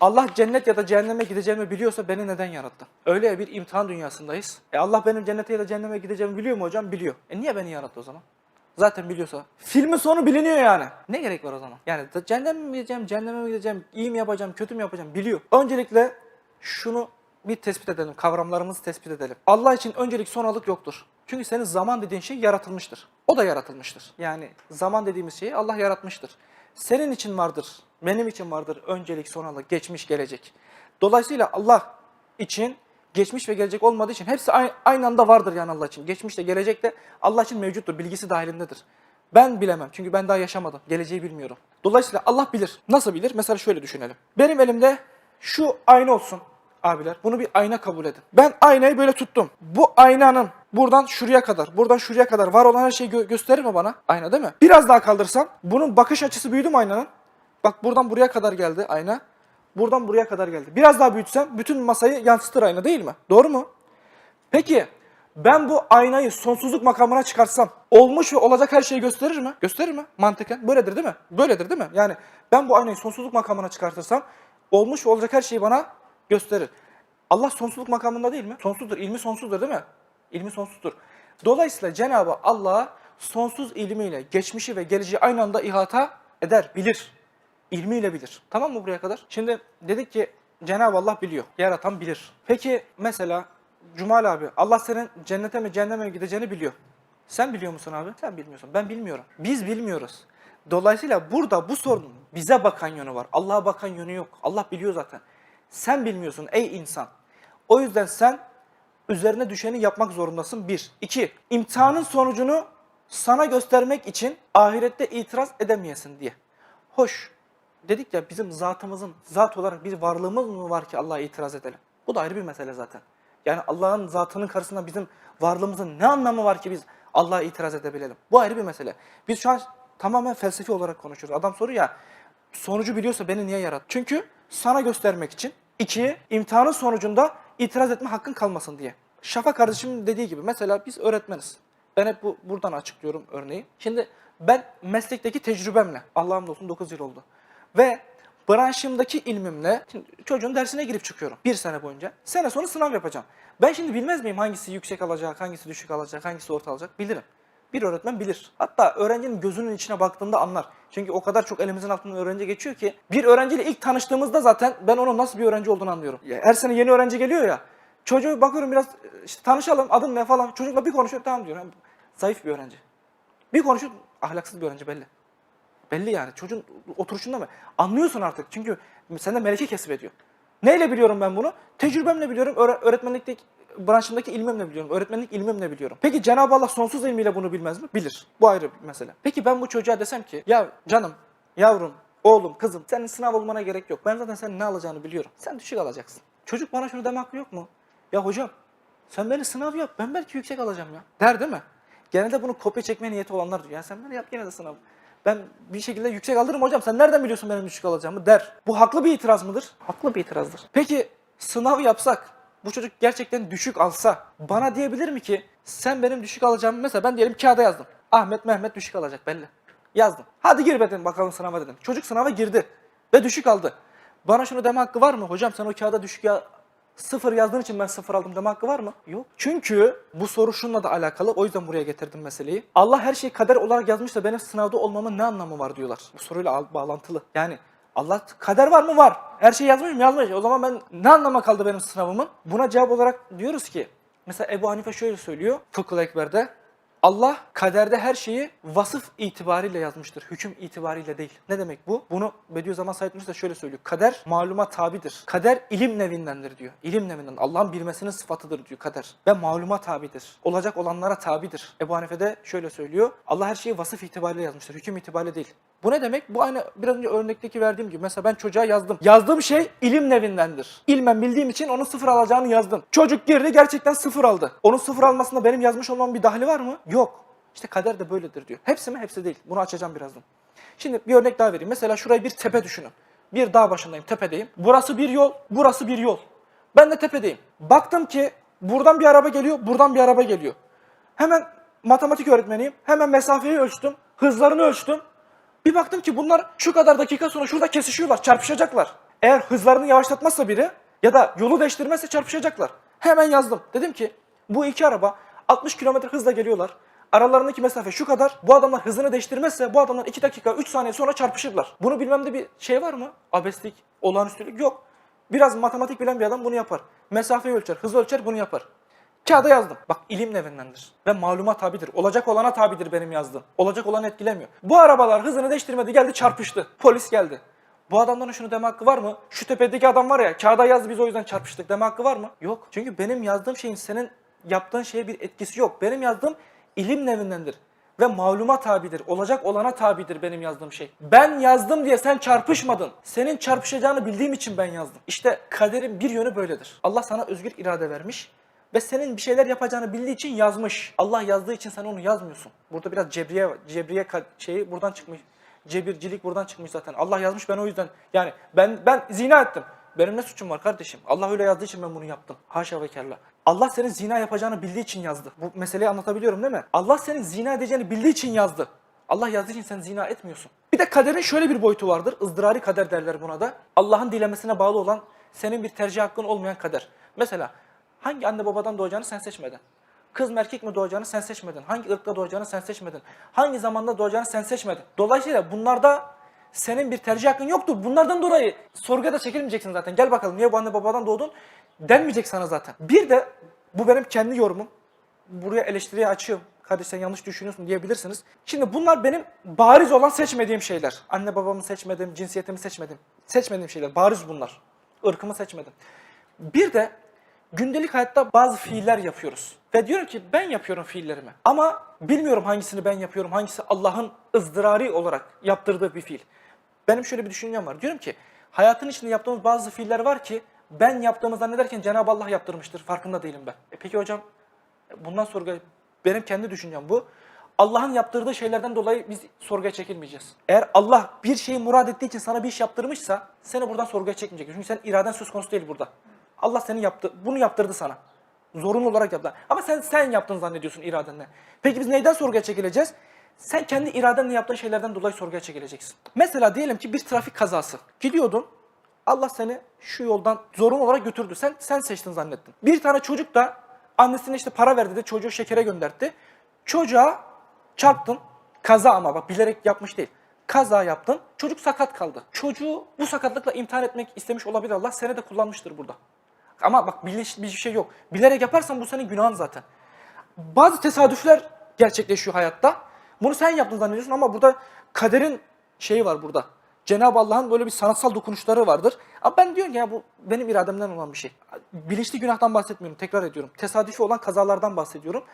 Allah cennet ya da cehenneme gideceğimi biliyorsa beni neden yarattı? Öyle bir imtihan dünyasındayız. E Allah benim cennete ya da cehenneme gideceğimi biliyor mu hocam? Biliyor. E niye beni yarattı o zaman? Zaten biliyorsa. Filmin sonu biliniyor yani. Ne gerek var o zaman? Yani cehenneme mi gideceğim, cehenneme mi gideceğim, iyi mi yapacağım, kötü mü yapacağım biliyor. Öncelikle şunu bir tespit edelim, kavramlarımızı tespit edelim. Allah için öncelik sonralık yoktur. Çünkü senin zaman dediğin şey yaratılmıştır. O da yaratılmıştır. Yani zaman dediğimiz şeyi Allah yaratmıştır. Senin için vardır, benim için vardır öncelik sonralık, geçmiş gelecek. Dolayısıyla Allah için geçmiş ve gelecek olmadığı için hepsi aynı anda vardır yani Allah için. Geçmiş de gelecek de Allah için mevcuttur, bilgisi dahilindedir. Ben bilemem çünkü ben daha yaşamadım, geleceği bilmiyorum. Dolayısıyla Allah bilir. Nasıl bilir? Mesela şöyle düşünelim. Benim elimde şu ayna olsun abiler. Bunu bir ayna kabul edin. Ben aynayı böyle tuttum. Bu aynanın buradan şuraya kadar, buradan şuraya kadar var olan her şeyi gö- gösterir mi bana? Ayna değil mi? Biraz daha kaldırsam bunun bakış açısı büyüdü mü aynanın? Bak buradan buraya kadar geldi ayna. Buradan buraya kadar geldi. Biraz daha büyütsem bütün masayı yansıtır ayna değil mi? Doğru mu? Peki ben bu aynayı sonsuzluk makamına çıkarsam olmuş ve olacak her şeyi gösterir mi? Gösterir mi? Mantıken böyledir değil mi? Böyledir değil mi? Yani ben bu aynayı sonsuzluk makamına çıkartırsam olmuş ve olacak her şeyi bana gösterir. Allah sonsuzluk makamında değil mi? Sonsuzdur. İlmi sonsuzdur değil mi? İlmi sonsuzdur. Dolayısıyla Cenab-ı Allah sonsuz ilmiyle geçmişi ve geleceği aynı anda ihata eder, bilir. İlmiyle bilir. Tamam mı buraya kadar? Şimdi dedik ki Cenab-ı Allah biliyor. Yaratan bilir. Peki mesela Cumal abi Allah senin cennete mi cehenneme mi gideceğini biliyor. Sen biliyor musun abi? Sen bilmiyorsun. Ben bilmiyorum. Biz bilmiyoruz. Dolayısıyla burada bu sorunun bize bakan yönü var. Allah'a bakan yönü yok. Allah biliyor zaten. Sen bilmiyorsun ey insan. O yüzden sen üzerine düşeni yapmak zorundasın. Bir. İki. imtihanın sonucunu sana göstermek için ahirette itiraz edemeyesin diye. Hoş. Dedik ya bizim zatımızın, zat olarak bir varlığımız mı var ki Allah'a itiraz edelim? Bu da ayrı bir mesele zaten. Yani Allah'ın zatının karşısında bizim varlığımızın ne anlamı var ki biz Allah'a itiraz edebilelim? Bu ayrı bir mesele. Biz şu an tamamen felsefi olarak konuşuyoruz. Adam soruyor ya, sonucu biliyorsa beni niye yarattı? Çünkü sana göstermek için. İki, imtihanın sonucunda itiraz etme hakkın kalmasın diye. Şafak kardeşimin dediği gibi mesela biz öğretmeniz. Ben hep bu, buradan açıklıyorum örneği. Şimdi ben meslekteki tecrübemle, Allah'ım olsun 9 yıl oldu. Ve branşımdaki ilmimle şimdi çocuğun dersine girip çıkıyorum bir sene boyunca. Sene sonu sınav yapacağım. Ben şimdi bilmez miyim hangisi yüksek alacak, hangisi düşük alacak, hangisi orta alacak bilirim. Bir öğretmen bilir. Hatta öğrencinin gözünün içine baktığında anlar. Çünkü o kadar çok elimizin altından öğrenci geçiyor ki bir öğrenciyle ilk tanıştığımızda zaten ben onun nasıl bir öğrenci olduğunu anlıyorum. Ya Her sene yeni öğrenci geliyor ya. Çocuğu bakıyorum biraz işte tanışalım adın ne falan. Çocukla bir konuşuyor tamam diyorum. Zayıf bir öğrenci. Bir konuşuyor ahlaksız bir öğrenci belli. Belli yani. Çocuğun oturuşunda mı? Anlıyorsun artık. Çünkü sende meleke kesip ediyor. Neyle biliyorum ben bunu? Tecrübemle biliyorum. Öğre- öğretmenlikteki branşımdaki ilmimle biliyorum. Öğretmenlik ilmimle biliyorum. Peki Cenab-ı Allah sonsuz ilmiyle bunu bilmez mi? Bilir. Bu ayrı bir mesele. Peki ben bu çocuğa desem ki ya canım, yavrum, oğlum, kızım senin sınav olmana gerek yok. Ben zaten senin ne alacağını biliyorum. Sen düşük alacaksın. Çocuk bana şunu deme hakkı yok mu? Ya hocam sen beni sınav yap. Ben belki yüksek alacağım ya. Der değil mi? Genelde bunu kopya çekme niyeti olanlar diyor. Ya sen beni yap gene de sınav. Ben bir şekilde yüksek alırım hocam. Sen nereden biliyorsun benim düşük alacağımı der. Bu haklı bir itiraz mıdır? Haklı bir itirazdır. Peki sınav yapsak bu çocuk gerçekten düşük alsa bana diyebilir mi ki sen benim düşük alacağımı mesela ben diyelim kağıda yazdım. Ahmet Mehmet düşük alacak belli. Yazdım. Hadi gir dedim bakalım sınava dedim. Çocuk sınava girdi ve düşük aldı. Bana şunu deme hakkı var mı? Hocam sen o kağıda düşük ya sıfır yazdığın için ben sıfır aldım deme hakkı var mı? Yok. Çünkü bu soru şununla da alakalı. O yüzden buraya getirdim meseleyi. Allah her şeyi kader olarak yazmışsa benim sınavda olmamın ne anlamı var diyorlar. Bu soruyla bağlantılı. Yani Allah kader var mı? Var. Her şeyi yazmış mı? Yazmış. O zaman ben ne anlama kaldı benim sınavımın? Buna cevap olarak diyoruz ki mesela Ebu Hanife şöyle söylüyor Fıkhul Ekber'de. Allah kaderde her şeyi vasıf itibariyle yazmıştır. Hüküm itibariyle değil. Ne demek bu? Bunu Bediüzzaman Said Nursi şöyle söylüyor. Kader maluma tabidir. Kader ilim nevindendir diyor. İlim nevinden. Allah'ın bilmesinin sıfatıdır diyor kader. Ve maluma tabidir. Olacak olanlara tabidir. Ebu Hanife de şöyle söylüyor. Allah her şeyi vasıf itibariyle yazmıştır. Hüküm itibariyle değil. Bu ne demek? Bu aynı biraz önce örnekteki verdiğim gibi. Mesela ben çocuğa yazdım. Yazdığım şey ilim nevindendir. İlmen bildiğim için onun sıfır alacağını yazdım. Çocuk girdi gerçekten sıfır aldı. Onun sıfır almasında benim yazmış olmamın bir dahli var mı? Yok. İşte kader de böyledir diyor. Hepsi mi? Hepsi değil. Bunu açacağım birazdan. Şimdi bir örnek daha vereyim. Mesela şurayı bir tepe düşünün. Bir dağ başındayım, tepedeyim. Burası bir yol, burası bir yol. Ben de tepedeyim. Baktım ki buradan bir araba geliyor, buradan bir araba geliyor. Hemen matematik öğretmeniyim. Hemen mesafeyi ölçtüm, hızlarını ölçtüm. Bir baktım ki bunlar şu kadar dakika sonra şurada kesişiyorlar, çarpışacaklar. Eğer hızlarını yavaşlatmazsa biri ya da yolu değiştirmezse çarpışacaklar. Hemen yazdım. Dedim ki bu iki araba 60 kilometre hızla geliyorlar. Aralarındaki mesafe şu kadar. Bu adamlar hızını değiştirmezse bu adamlar 2 dakika 3 saniye sonra çarpışırlar. Bunu bilmemde bir şey var mı? Abeslik, olağanüstülük yok. Biraz matematik bilen bir adam bunu yapar. Mesafeyi ölçer, hızı ölçer bunu yapar. Kağıda yazdım. Bak ilim nevindendir. Ve maluma tabidir. Olacak olana tabidir benim yazdığım. Olacak olan etkilemiyor. Bu arabalar hızını değiştirmedi geldi çarpıştı. Polis geldi. Bu adamların şunu deme hakkı var mı? Şu tepedeki adam var ya kağıda yazdı biz o yüzden çarpıştık deme hakkı var mı? Yok. Çünkü benim yazdığım şeyin senin yaptığın şeye bir etkisi yok. Benim yazdığım ilim nevindendir. Ve maluma tabidir. Olacak olana tabidir benim yazdığım şey. Ben yazdım diye sen çarpışmadın. Senin çarpışacağını bildiğim için ben yazdım. İşte kaderin bir yönü böyledir. Allah sana özgür irade vermiş. Ve senin bir şeyler yapacağını bildiği için yazmış. Allah yazdığı için sen onu yazmıyorsun. Burada biraz cebriye cebriye şeyi buradan çıkmış. Cebircilik buradan çıkmış zaten. Allah yazmış ben o yüzden yani ben ben zina ettim. Benim ne suçum var kardeşim? Allah öyle yazdığı için ben bunu yaptım. Haşa ve kella. Allah senin zina yapacağını bildiği için yazdı. Bu meseleyi anlatabiliyorum değil mi? Allah senin zina edeceğini bildiği için yazdı. Allah yazdığı için sen zina etmiyorsun. Bir de kaderin şöyle bir boyutu vardır. ızdırari kader derler buna da. Allah'ın dilemesine bağlı olan senin bir tercih hakkın olmayan kader. Mesela hangi anne babadan doğacağını sen seçmedin. Kız mı erkek mi doğacağını sen seçmedin. Hangi ırkta doğacağını sen seçmedin. Hangi zamanda doğacağını sen seçmedin. Dolayısıyla bunlarda senin bir tercih hakkın yoktur. Bunlardan dolayı sorguya da çekilmeyeceksin zaten. Gel bakalım niye bu anne babadan doğdun denmeyecek sana zaten. Bir de bu benim kendi yorumum. Buraya eleştiriye açıyorum. Kardeş sen yanlış düşünüyorsun diyebilirsiniz. Şimdi bunlar benim bariz olan seçmediğim şeyler. Anne babamı seçmedim, cinsiyetimi seçmedim. Seçmediğim şeyler. Bariz bunlar. Irkımı seçmedim. Bir de gündelik hayatta bazı fiiller yapıyoruz. Ve diyorum ki ben yapıyorum fiillerimi. Ama bilmiyorum hangisini ben yapıyorum, hangisi Allah'ın ızdırari olarak yaptırdığı bir fiil. Benim şöyle bir düşüncem var. Diyorum ki hayatın içinde yaptığımız bazı fiiller var ki ben yaptığımı zannederken Cenab-ı Allah yaptırmıştır. Farkında değilim ben. E peki hocam bundan sorguya benim kendi düşüncem bu. Allah'ın yaptırdığı şeylerden dolayı biz sorguya çekilmeyeceğiz. Eğer Allah bir şeyi murad ettiği için sana bir iş yaptırmışsa seni buradan sorguya çekmeyecek. Çünkü sen iraden söz konusu değil burada. Allah seni yaptı, bunu yaptırdı sana. Zorunlu olarak yaptı. Ama sen sen yaptın zannediyorsun iradenle. Peki biz neyden sorguya çekileceğiz? Sen kendi iradenle yaptığın şeylerden dolayı sorguya çekileceksin. Mesela diyelim ki bir trafik kazası. Gidiyordun, Allah seni şu yoldan zorunlu olarak götürdü. Sen sen seçtin zannettin. Bir tane çocuk da annesine işte para verdi de çocuğu şekere gönderdi. Çocuğa çarptın. Kaza ama bak bilerek yapmış değil. Kaza yaptın. Çocuk sakat kaldı. Çocuğu bu sakatlıkla imtihan etmek istemiş olabilir Allah. Seni de kullanmıştır burada. Ama bak bilinç bir şey yok. Bilerek yaparsan bu senin günahın zaten. Bazı tesadüfler gerçekleşiyor hayatta. Bunu sen yaptın zannediyorsun ama burada kaderin şeyi var burada. Cenab-ı Allah'ın böyle bir sanatsal dokunuşları vardır. Ama ben diyorum ki ya bu benim irademden olan bir şey. Bilinçli günahtan bahsetmiyorum. Tekrar ediyorum. Tesadüfi olan kazalardan bahsediyorum.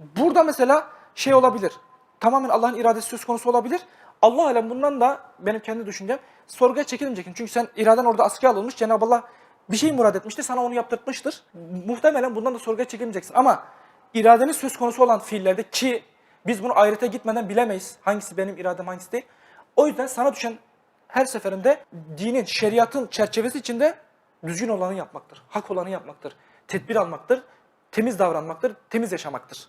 Burada mesela şey olabilir. Tamamen Allah'ın iradesi söz konusu olabilir. Allah alem bundan da benim kendi düşüncem sorguya çekilmeyeceksin. Çünkü sen iraden orada askıya alınmış. Cenab-ı Allah bir şey murad etmiştir. Sana onu yaptırtmıştır. Muhtemelen bundan da sorguya çekilmeyeceksin. Ama iradenin söz konusu olan fiillerde ki biz bunu ahirete gitmeden bilemeyiz. Hangisi benim iradem hangisi değil. O yüzden sana düşen her seferinde dinin, şeriatın çerçevesi içinde düzgün olanı yapmaktır. Hak olanı yapmaktır. Tedbir almaktır. Temiz davranmaktır. Temiz yaşamaktır.